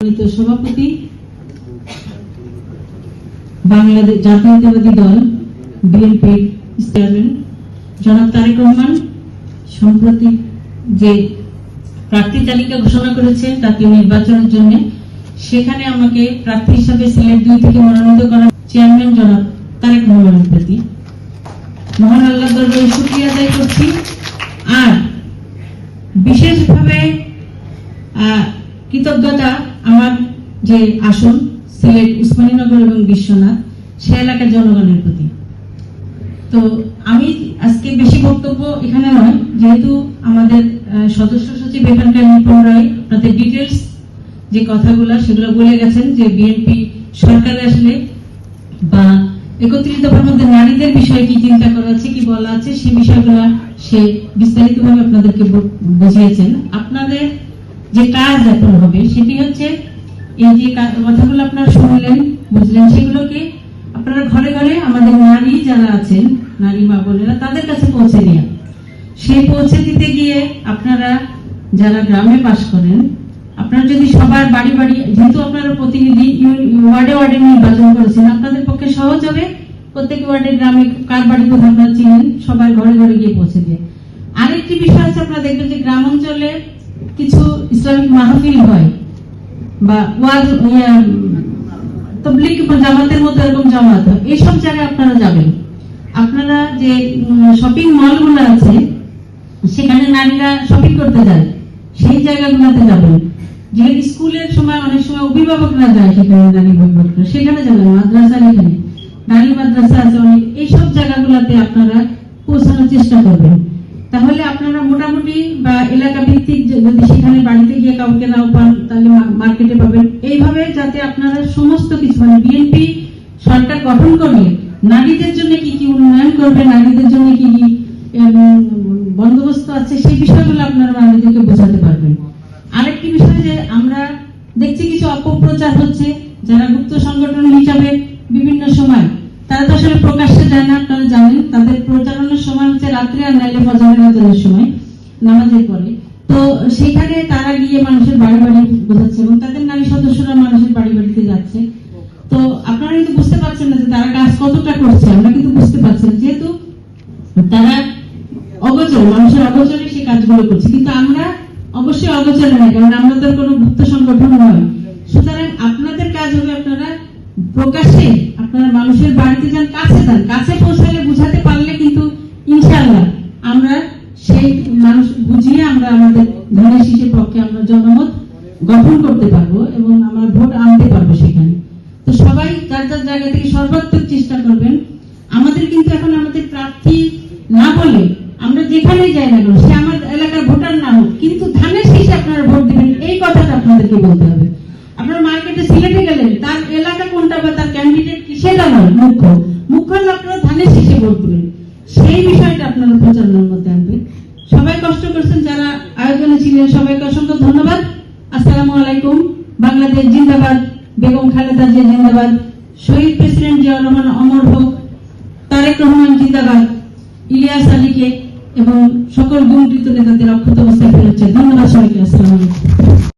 সভাপতি, বাংলাদেশ জাতীয়তাবাদী দল বিএনপির চেয়ারম্যান জনাব তারেক রহমান, সম্প্রতি যে প্রার্থী তালিকা ঘোষণা করেছে জাতীয় নির্বাচনের জন্য, সেখানে আমাকে প্রার্থী হিসাবে সিলেট দুই থেকে মনোনীত করা চেয়ারম্যান জনাব তারেক রহমানের প্রতি। মহান আল্লাহ দরবারে শুক্রিয়া আদায় করছি। আর বিশেষভাবে কৃতজ্ঞতা আমার যে আসন, সিলেট উসমানীনগর এবং বিশ্বনাথ, সে এলাকার জনগণের প্রতি। তো আমি আজকে বেশি বক্তব্য এখানে নয়, যেহেতু আমাদের সদস্য সচিব এখানকার নিপুণ রায় আপনাদের ডিটেলস যে কথাগুলো, সেগুলো বলে গেছেন যে বিএনপি সরকার আসলে বা একত্রিত মধ্যে নারীদের বিষয়ে কি চিন্তা করা আছে, কি বলা আছে, সেই বিষয়গুলো সে বিস্তারিতভাবে আপনাদেরকে বুঝিয়েছেন। আপনাদের যে কাজ এখন হবে, সেটি হচ্ছে এই যে কথাগুলো আপনারা শুনলেন, বুঝলেন, সেগুলোকে আপনারা ঘরে ঘরে আমাদের নারী যারা আছেন, নারী মা বোনেরা, তাদের কাছে পৌঁছে দেওয়া সেই পৌঁছে দিতে গিয়ে আপনারা যারা গ্রামে বাস করেন, আপনারা যদি সবার বাড়ি বাড়ি, যেহেতু আপনারা প্রতিনিধি ওয়ার্ডে ওয়ার্ডে নির্বাচন করেছেন, আপনাদের পক্ষে সহজ হবে প্রত্যেক ওয়ার্ডে গ্রামে কার বাড়ি কোথাও আপনারা চিনেন, সবার ঘরে ঘরে গিয়ে পৌঁছে দিয়ে আরেকটি বিষয় আছে, আপনারা দেখবেন যে গ্রাম অঞ্চলে কিছু ইসলামিক মাহফিল হয় বা ওয়াজ বা জামাতের মতো এরকম জামাত হয়। এইসব জায়গায় আপনারা যাবেন। আপনারা যে শপিং মলগুলো আছে, সেখানে নারীরা শপিং করতে যায়, সেই জায়গাগুলোতে যাবেন। যে স্কুলের সময় অনেক সময় অভিভাবকরা যায় সেখানে নারী অভিভাবকরা সেখানে যাবেন, মাদ্রাসা এখানে। নারী মাদ্রাসা আছে অনেক। এইসব জায়গাগুলোতে আপনারা পৌঁছানোর চেষ্টা করবেন। তাহলে আপনারা মোটামুটি বা এলাকা ভিত্তিক যদি সেখানে বাড়িতে গিয়ে কাউকে নাও পান, তাহলে মার্কেটে পাবেন। এইভাবে যাতে আপনারা সমস্ত কিছু মানে বিএনপি সরকার গঠন করলে নারীদের জন্য কি কি উন্নয়ন করবে, নারীদের জন্য কি কি বন্দোবস্ত আছে, সেই বিষয়গুলো আপনারা নারীদেরকে বোঝাতে পারবেন। আরেকটি বিষয় যে আমরা দেখছি কিছু অপপ্রচার হচ্ছে, যারা গুপ্ত সংগঠন হিসাবে বিভিন্ন সময় তারা তো আসলে প্রকাশ্যে যায় না তাদের প্রচারণের সময় হচ্ছে রাত্রে আর নাইলে ফজরের সময়, নামাজের পরে। তো সেখানে তারা গিয়ে মানুষের বাড়ি বাড়ি বোঝাচ্ছে এবং তাদের নারী সদস্যরা মানুষের বাড়ি বাড়িতে যাচ্ছে। তো আপনারা কিন্তু বুঝতে পারছেন না যে তারা কাজ কতটা করছে, আমরা কিন্তু বুঝতে পারছি না। যেহেতু তারা অগোচর, মানুষের অগোচরে সেই কাজগুলো করছে। কিন্তু আমরা অবশ্যই অগোচরে নয় কারণ আমরা তো কোনো গুপ্ত সংগঠন নয়। সুতরাং আপনাদের প্রকাশ্যে আপনারা মানুষের বাড়িতে যান, কাছে যান, কাছে পৌঁছালে বুঝাতে পারলে কিন্তু ইনশাআল্লাহ আমরা সেই মানুষ বুঝিয়ে আমরা আমাদের ধানের শীষের পক্ষে আমরা জনমত গঠন করতে পারব এবং আমরা ভোট আনতে পারব সেখানে। তো সবাই যার যার জায়গা থেকে সর্বাত্মক চেষ্টা করবেন। আমাদের কিন্তু এখন আমাদের প্রার্থী না বলে আমরা যেখানেই যাই না কেন, সে আমার এলাকার ভোটার না হোক, কিন্তু ধানের শীষে আপনারা ভোট দিবেন, এই কথাটা আপনাদেরকে বলতে হবে। আপনারা মার্কেটে সিলেটে গেলেন, তার কোনটা বা তার ক্যান্ডিডেট কি, সেটা নয়, মুখ্য। মুখ্য আপনারা ধানের শীষে ভোট দিবেন সেই বিষয়টা আপনারা প্রচারণার মধ্যে আনবেন। সবাই কষ্ট করছেন, যারা আয়োজনে ছিলেন, সবাইকে অসংখ্য ধন্যবাদ। আসসালামু আলাইকুম। বাংলাদেশ জিন্দাবাদ, বেগম খালেদা জিয়া জিন্দাবাদ, শহীদ প্রেসিডেন্ট জিয়াউর রহমান, অমর হোক, তারেক রহমান জিন্দাবাদ, ইলিয়াস আলীকে এবং সকল গুণকৃত নেতাদের অক্ষত অবস্থায় ফেরত ধন্যবাদ সবাইকে, আসসালামু